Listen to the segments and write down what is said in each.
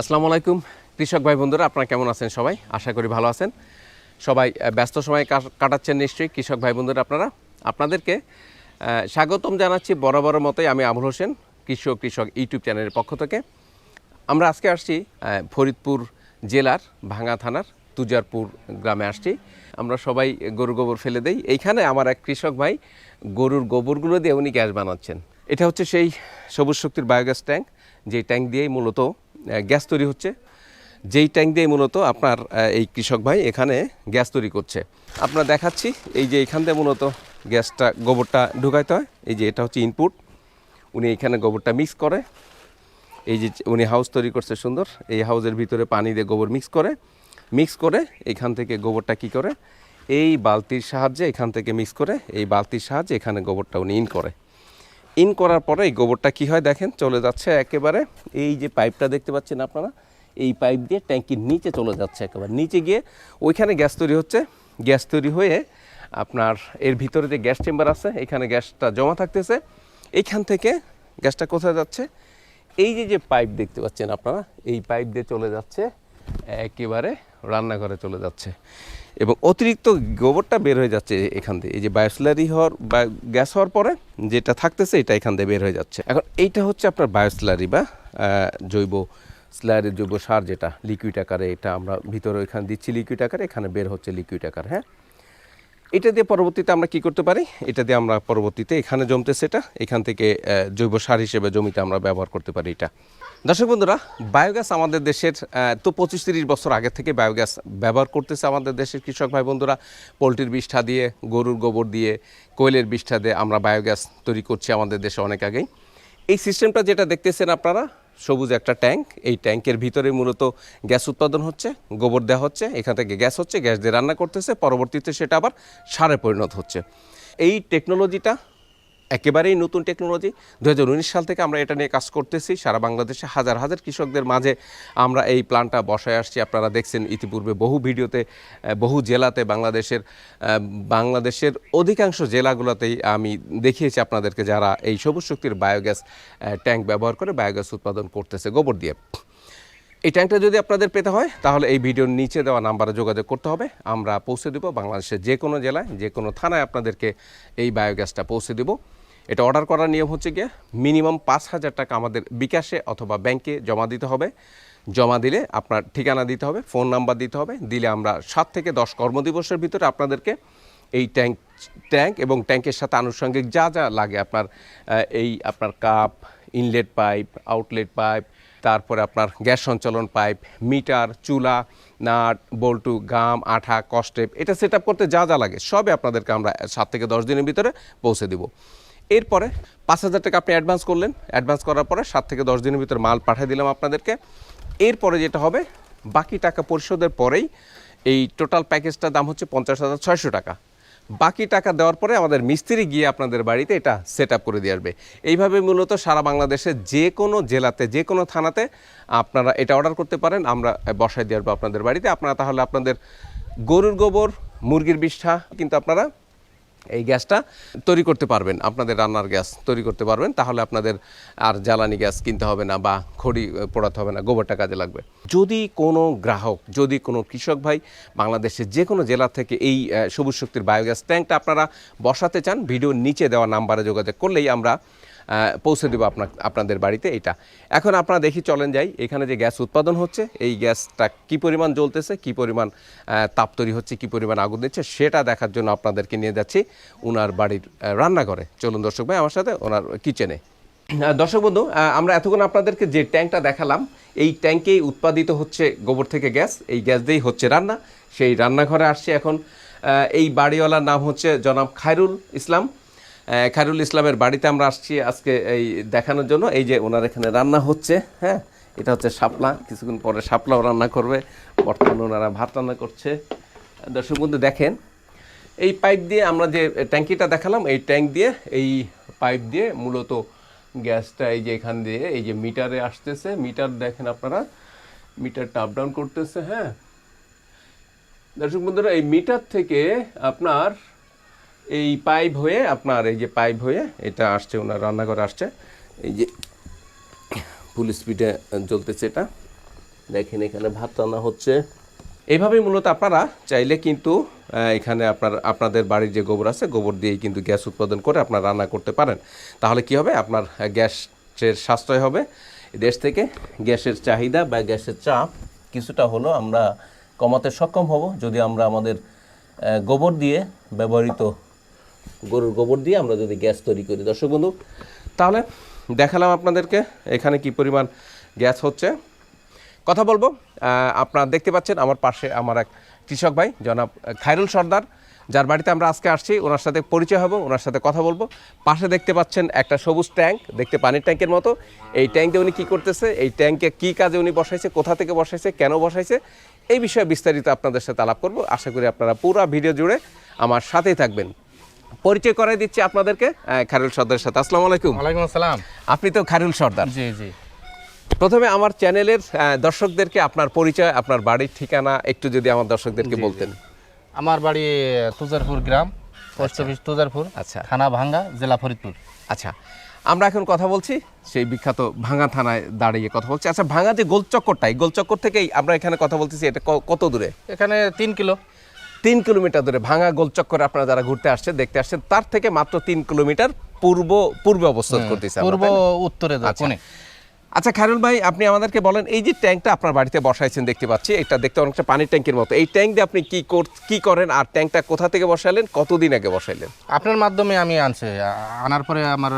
আসসালামু আলাইকুম। কৃষক ভাই বন্ধুরা, আপনারা কেমন আছেন সবাই? আশা করি ভালো আছেন। সবাই ব্যস্ত সময় কাটাচ্ছেন নিশ্চয়ই, কৃষক ভাই বন্ধুরা আপনারা। আপনাদেরকে স্বাগতম জানাচ্ছি বরাবর মতোই আমি আমর হোসেন, কৃষক কৃষক ইউটিউব চ্যানেলের পক্ষ থেকে। আমরা আজকে আসছি ফরিদপুর জেলার ভাঙা থানার তুজারপুর গ্রামে আসছি। আমরা সবাই গরুর গোবর ফেলে দেই। এইখানে আমার এক কৃষক ভাই গরুর গোবরগুলো দিয়ে উনি গ্যাস বানাচ্ছেন। এটা হচ্ছে সেই সবুজ শক্তির বায়োগ্যাস ট্যাঙ্ক যে ট্যাঙ্ক দিয়েই মূলত গ্যাস তৈরি হচ্ছে। যেই ট্যাঙ্ক দিয়ে মূলত আপনার এই কৃষক ভাই এখানে গ্যাস তৈরি করছে। আপনার দেখাচ্ছি, এই যে এখান দিয়ে মূলত গ্যাসটা, গোবরটা ঢুকাইতে হয়। এই যে এটা হচ্ছে ইনপুট উনি এখানে গোবরটা মিক্স করে। এই যে উনি হাউস তৈরি করছে সুন্দর। এই হাউসের ভিতরে পানি দিয়ে গোবর মিক্স করে। মিক্স করে এখান থেকে গোবরটা কি করে? এই বালতির সাহায্যে এখান থেকে মিক্স করে এই বালতির সাহায্যে এখানে গোবরটা উনি ইন করে। ইন করার পরে এই গোবরটা কি হয় দেখেন, চলে যাচ্ছে একেবারে, এই যে পাইপটা দেখতে পাচ্ছেন আপনারা, এই পাইপ দিয়ে ট্যাঙ্কির নিচে চলে যাচ্ছে একেবারে। নিচে গিয়ে ওইখানে গ্যাস তৈরি হচ্ছে, গ্যাস তৈরি হয়ে আপনার এর ভিতরে যে গ্যাস চেম্বার আছে, এখানে গ্যাসটা জমা থাকতেছে এইখান থেকে গ্যাসটা কোথায় যাচ্ছে? এই যে যে পাইপ দেখতে পাচ্ছেন আপনারা, এই পাইপ দিয়ে চলে যাচ্ছে, একেবারে রান্নাঘরে চলে যাচ্ছে। এবং অতিরিক্ত গোবরটা বের হয়ে যাচ্ছে এখান থেকে এই যে বায়োস্লারি হওয়ার বা গ্যাস হওয়ার পরে যেটা থাকতেছে এটা এখান থেকে বের হয়ে যাচ্ছে। এখন এইটা হচ্ছে আপনার বায়োস্লারি বা জৈব স্লারি জৈব সার যেটা লিকুইড আকারে এটা আমরা ভিতরে এখানে দিচ্ছি লিকুইড আকারে এখানে বের হচ্ছে লিকুইড আকার হ্যাঁ? এটা দিয়ে পরবর্তীতে আমরা কি করতে পারি? এটা দিয়ে আমরা পরবর্তীতে এখানে জমতেছে এটা। এখান থেকে জৈব সার হিসেবে জমিতে আমরা ব্যবহার করতে পারি এটা। দর্শক বন্ধুরা বায়োগ্যাস আমাদের দেশের তো পঁচিশ তিরিশ বছর আগে থেকে বায়োগ্যাস ব্যবহার করতেছে আমাদের দেশের কৃষক ভাই বন্ধুরা। পোলট্রির বিষ্ঠা দিয়ে, গরুর গোবর দিয়ে, কোয়েলের বিষ্ঠা দিয়ে আমরা বায়োগ্যাস তৈরি করছি আমাদের দেশে অনেক আগেই। এই সিস্টেমটা যেটা দেখতেছেন আপনারা সবুজ একটা ট্যাঙ্ক। এই ট্যাঙ্কের ভিতরে মূলত গ্যাস উৎপাদন হচ্ছে, গোবর দেওয়া হচ্ছে, এখান থেকে গ্যাস হচ্ছে, গ্যাস দিয়ে রান্না করতেছে, পরবর্তীতে সেটা আবার সারে পরিণত হচ্ছে। এই টেকনোলজিটা একেবারেই নতুন টেকনোলজি। দু হাজার উনিশ সাল থেকে আমরা এটা নিয়ে কাজ করতেছি। সারা বাংলাদেশে হাজার হাজার কৃষকদের মাঝে আমরা এই প্ল্যানটা বসায় আসছি। আপনারা দেখছেন ইতিপূর্বে বহু ভিডিওতে বহু জেলাতে বাংলাদেশের বাংলাদেশের অধিকাংশ জেলাগুলোতেই আমি দেখিয়েছি আপনাদেরকে যারা এই সবুজ শক্তির বায়োগ্যাস ট্যাঙ্ক ব্যবহার করে বায়োগ্যাস উৎপাদন করতেছে গোবর দিয়ে। এই ট্যাঙ্কটা যদি আপনাদের পেতে হয়, তাহলে এই ভিডিওর নিচে দেওয়া নাম্বারে যোগাযোগ করতে হবে। আমরা পৌঁছে দেব বাংলাদেশের যে কোনো জেলায় যে কোনো থানায় আপনাদেরকে এই বায়োগ্যাসটা পৌঁছে দেব। এটা অর্ডার করার নিয়ম হচ্ছে গিয়ে মিনিমাম পাঁচ হাজার টাকা আমাদের বিকাশে অথবা ব্যাংকে জমা দিতে হবে। জমা দিলে আপনার ঠিকানা দিতে হবে, ফোন নাম্বার দিতে হবে। দিলে আমরা সাত থেকে দশ কর্মদিবসের ভিতরে আপনাদেরকে এই ট্যাঙ্ক ট্যাঙ্ক এবং ট্যাঙ্কের সাথে আনুষঙ্গিক যা যা লাগে আপনার এই আপনার cup, inlet pipe, outlet pipe, তারপরে আপনার গ্যাস সঞ্চালন পাইপ, মিটার, চুলা, নাট, বল্টু, গাম, আঠা কস্টেপ এটা সেট করতে যা যা লাগে সবে আপনাদেরকে আমরা সাত থেকে দশ দিনের ভিতরে পৌঁছে দিব। এরপরে পাঁচ হাজার টাকা আপনি অ্যাডভান্স করলেন। অ্যাডভান্স করার পরে সাত থেকে দশ দিনের ভিতরে মাল পাঠিয়ে দিলাম আপনাদেরকে। এরপরে যেটা হবে, বাকি টাকা পরিশোধের পরেই এই টোটাল প্যাকেজটার দাম হচ্ছে পঞ্চাশ হাজার ছয়শো টাকা। বাকি টাকা দেওয়ার পরে আমাদের মিস্ত্রি গিয়ে আপনাদের বাড়িতে এটা সেট আপ করে দিয়ে আসবে। এইভাবে মূলত সারা বাংলাদেশে যে কোনো জেলাতে, যে কোনো থানাতে আপনারা এটা অর্ডার করতে পারেন। আমরা বসায় দিয়ে আসব আপনাদের বাড়িতে। আপনারা তাহলে আপনাদের গরুর গোবর, মুরগির বিষ্ঠা, কিন্তু আপনারা এই গ্যাসটা তৈরি করতে পারবেন। আপনাদের রান্নার গ্যাস তৈরি করতে পারবেন। তাহলে আপনাদের আর জ্বালানি গ্যাস কিনতে হবে না বা খড়ি পোড়াতে হবে না, গোবরটা কাজে লাগবে। যদি কোনো গ্রাহক, যদি কোনো কৃষক ভাই বাংলাদেশের যে কোনো জেলা থেকে এই সবুজ শক্তির বায়োগ্যাস ট্যাঙ্কটা আপনারা বসাতে চান, ভিডিওর নিচে দেওয়া নাম্বারে যোগাযোগ করলেই আমরা পৌঁছে দেবো আপনার আপনাদের বাড়িতে এটা এখন আপনারা দেখি চলেন যাই, এখানে যে গ্যাস উৎপাদন হচ্ছে, এই গ্যাসটা কি পরিমাণ জ্বলতেছে, কি পরিমাণ তাপ তৈরি হচ্ছে, কি পরিমাণ আগুন দিচ্ছে, সেটা দেখার জন্য আপনাদেরকে নিয়ে যাচ্ছি ওনার বাড়ির রান্নাঘরে। চলুন দর্শক ভাই, আমার সাথে ওনার কিচেনে। দর্শক বন্ধু আমরা এতক্ষণ আপনাদেরকে যে ট্যাঙ্কটা দেখালাম, এই ট্যাঙ্কেই উৎপাদিত হচ্ছে গোবর থেকে গ্যাস, এই গ্যাস দিয়েই হচ্ছে রান্না। সেই রান্নাঘরে আসছে এখন এই বাড়িওয়ালার নাম হচ্ছে জনাব খায়রুল ইসলাম। খায়রুল ইসলামের বাড়িতে আমরা আসছি আজকে এই দেখানোর জন্য। এই যে ওনার এখানে রান্না হচ্ছে হ্যাঁ? এটা হচ্ছে শাপলা। কিছুক্ষণ পরে শাপলাও রান্না করবে। বর্তমানে ওনারা ভাত রান্না করছে। দর্শক বন্ধু, দেখেন, এই পাইপ দিয়ে আমরা যে ট্যাঙ্কিটা দেখালাম, এই ট্যাঙ্ক দিয়ে, এই পাইপ দিয়ে মূলত গ্যাসটা এই যে এখান দিয়ে, এই যে মিটারে আসতেছে। মিটার দেখেন আপনারা, মিটারটা আপ ডাউন করতেছে হ্যাঁ? দর্শক বন্ধুরা, এই মিটার থেকে আপনার এই পাইপ হয়ে, আপনার এই যে পাইপ হয়ে, এটা আসছে, ওনার রান্নাঘরে আসছে। এই যে ফুল স্পিডে জ্বলতেছে এটা। দেখেন এখানে ভাত রান্না হচ্ছে। এইভাবেই মূলত আপনারা চাইলে কিন্তু এখানে আপনার, আপনাদের বাড়ির যে গোবর আছে, গোবর দিয়েই কিন্তু গ্যাস উৎপাদন করে আপনার রান্না করতে পারেন। তাহলে কি হবে? আপনার গ্যাসের সাশ্রয় হবে। দেশ থেকে গ্যাসের চাহিদা বা গ্যাসের চাপ কিছুটা হলো আমরা কমাতে সক্ষম হব। যদি আমরা আমাদের গোবর দিয়ে ব্যবহৃত গরুর গোবর দিয়ে আমরা যদি গ্যাস তৈরি করি। দর্শক বন্ধু, তাহলে দেখালাম আপনাদেরকে এখানে কি পরিমাণ গ্যাস হচ্ছে। কথা বলব আপনারা দেখতে পাচ্ছেন আমার পাশে আমার এক কৃষক ভাই, জনাব খায়রুল সর্দার, যার বাড়িতে আমরা আজকে আসছি। ওনার সাথে পরিচয় হব, ওনার সাথে কথা বলব। পাশে দেখতে পাচ্ছেন একটা সবুজ ট্যাঙ্ক, দেখতে পানির ট্যাঙ্কের মতো। এই ট্যাঙ্কে উনি কি করতেছে, এই ট্যাঙ্কে কি কাজে উনি বসাইছে, কোথা থেকে বসাইছে, কেন বসাইছে, এই বিষয়ে বিস্তারিত আপনাদের সাথে আলাপ করব। আশা করি আপনারা পুরো ভিডিও জুড়ে আমার সাথেই থাকবেন। পরিচয় করাই দিচ্ছি আপনাদেরকে। খারুল সর্দারের সাথে। আসসালামু আলাইকুম। ওয়ালাইকুম আসসালাম। আপনি তো খায়রুল সর্দার। জি জি। প্রথমে আমার চ্যানেলের দর্শকদেরকে আপনার পরিচয় আপনার বাড়ির ঠিকানা একটু যদি আমার দর্শকদেরকে বলতেন। আমার বাড়ি তুজারপুর গ্রাম পোস্ট অফিস তুজারপুর আচ্ছা। থানা ভাঙ্গা জেলা ফরিদপুর। আচ্ছা। আমরা এখন কথা বলছি সেই বিখ্যাত ভাঙা থানায় দাঁড়িয়ে কথা বলছি। আচ্ছা ভাঙা যে গোলচক্করটা এই গোলচক্কর থেকেই আমরা এখানে কথা বলতেছি এটা কত দূরে? এখানে তিন কিলো। তিন কিলোমিটার দূরে ভাঙা গোলচক্করে আপনারা যারা ঘুরতে আসছেন দেখতে আসছেন তার থেকে মাত্র তিন কিলোমিটার পূর্ব পূর্বে অবস্থান করতেছে পূর্ব উত্তরে আচ্ছা। আচ্ছা খায়রুল ভাই আপনি আমাদেরকে বলেন এই যে ট্যাঙ্কটা আপনার বাড়িতে বসাইছেন দেখতে পাচ্ছি এটা দেখতে অনেকটা পানির ট্যাঙ্কের মতো। এই ট্যাঙ্ক দিয়ে আপনি কি কি করেন আর ট্যাঙ্কটা কোথা থেকে বসাইলেন কতদিন আগে বসাইলেন? আপনার মাধ্যমে আমি আনছি। আনার পরে আমার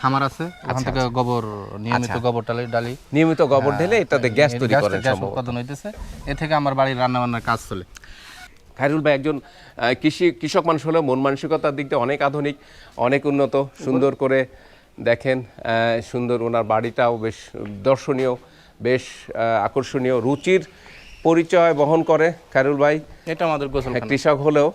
খামার আছে আচ্ছা, ওখান থেকে গোবর নিয়মিত গোবর ডালি ডালি। নিয়মিত গোবর ঢেলে এটাতে গ্যাস তৈরি করেন গ্যাস উৎপাদন হইতেছে। এ থেকে আমার বাড়ির রান্না বান্নার কাজ চলে। খায়রুল ভাই একজন কৃষি কৃষক মানুষ হলেও মন মানসিকতার দিক দিয়ে অনেক আধুনিক অনেক উন্নত সুন্দর করে দেখেন আহ, সুন্দর ওনার বাড়িটাও বেশ দর্শনীয় বেশ আকর্ষণীয় রুচির পরিচয় বহন করে খায়রুল ভাই। এটা আমাদের হ্যাঁ, কৃষক হলেও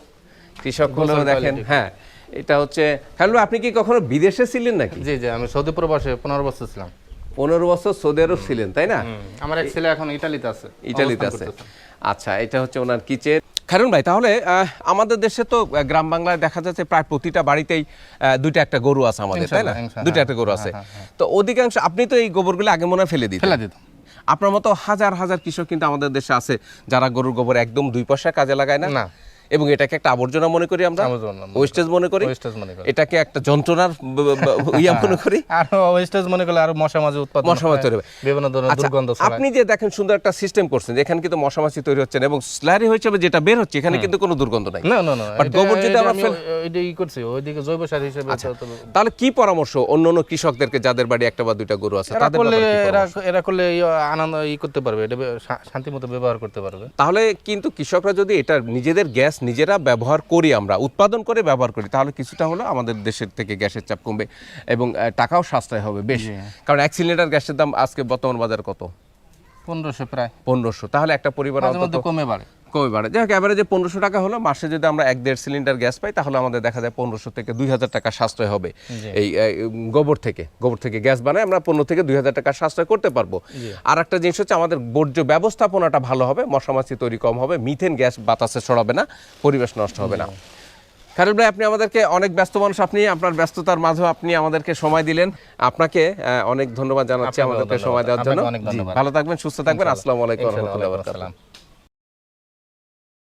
কৃষক হলেও দেখেন হ্যাঁ এটা হচ্ছে খাইরুল ভাই আপনি কি কখনো বিদেশে ছিলেন নাকি? জি জি আমি সৌদি প্রবাসে পনেরো বছর ছিলাম। পনেরো বছর সৌদি আরব ছিলেন তাই না? আমার এক ছেলে এখন ইটালিতে আছে। ইটালিতে আছে। আচ্ছা এটা হচ্ছে ওনার কিচেন। খারুন ভাই তাহলে আমাদের দেশে তো গ্রাম বাংলায় দেখা যাচ্ছে প্রায় প্রতিটা বাড়িতেই দুইটা একটা গরু আছে আমাদের তাই না? দুইটা একটা গরু আছে। তো অধিকাংশ আপনি তো এই গোবরগুলো আগে মনে হয় ফেলে দিতেন। ফেলে দিতাম। আপনার মতো হাজার হাজার কৃষক কিন্তু আমাদের দেশে আছে যারা গরুর গোবর একদম দুই পয়সা কাজে লাগায় না। না। এবং এটাকে একটা আবর্জনা মনে করি আমরা ওয়েস্টেজ মনে করি। Wastage মনে করি। এটাকে একটা যন্ত্রণার ব- ব- ব- ইয়া মনে করি। আর ওয়েস্টেজ মনে করলে আর মশা মাঝে উৎপাদন মশা মাছি তৈরি হবে। বিভিন্ন ধরনের আচ্ছা, দুর্গন্ধ ছড়ায়। আপনি যে দেখেন সুন্দর একটা সিস্টেম করছেন যেখানে কিন্তু মশামাছি তৈরি হচ্ছে না এবং স্ল্যারি হিসেবে যেটা বের হচ্ছে এখানে কিন্তু কোনো দুর্গন্ধ নাই। না না না এটা- গোবর যদি আমরা আমি ফেল- ওইটা ই করছি ওইদিকে জৈব সার হিসেবে তো- তাহলে কি পরামর্শ অন্য অন্য কৃষকদেরকে যাদের বাড়ি একটা বা দুইটা গরু আছে তাদের করলে এরা এরা করলে আনন্দ ই করতে পারবে এটা বে- শান্তিমতো ব্যবহার করতে পারবে। তাহলে কিন্তু কৃষকরা যদি এটা নিজেদের গ্যাস নিজেরা ব্যবহার করি আমরা উৎপাদন করে ব্যবহার করি তাহলে কিছুটা হলো আমাদের দেশের থেকে গ্যাসের চাপ কমবে এবং টাকাও সাশ্রয় হবে বেশি। কারণ এক সিলিন্ডার গ্যাসের দাম আজকে বর্তমান বাজার কত? পনেরোশো প্রায়। পনেরোশো। তাহলে একটা পরিবার কমে বাড়ে। কমে বাড়ে। যাই হোক অ্যাভারেজে পনেরোশো টাকা হলো মাসে যদি আমরা এক দেড় সিলিন্ডার গ্যাস পাই তাহলে আমাদের দেখা যায় পনেরোশো থেকে দুই হাজার টাকা সাশ্রয় হবে এই গোবর থেকে। গোবর থেকে গ্যাস বানায় আমরা পনেরো থেকে দুই হাজার টাকা সাশ্রয় করতে পারব। আর একটা জিনিস হচ্ছে আমাদের বর্জ্য ব্যবস্থাপনাটা ভালো হবে মশামাছি তৈরি কম হবে মিথেন গ্যাস বাতাসে ছড়াবে না পরিবেশ নষ্ট হবে না। খারুল ভাই আপনি আমাদেরকে অনেক ব্যস্ত মানুষ আপনি আপনার ব্যস্ততার মাঝেও আপনি আমাদেরকে সময় দিলেন। আপনাকে অনেক ধন্যবাদ জানাচ্ছি আমাদেরকে সময় দেওয়ার জন্য। ভালো থাকবেন সুস্থ থাকবেন। আসসালামু আলাইকুম রহমতুল্লাহ।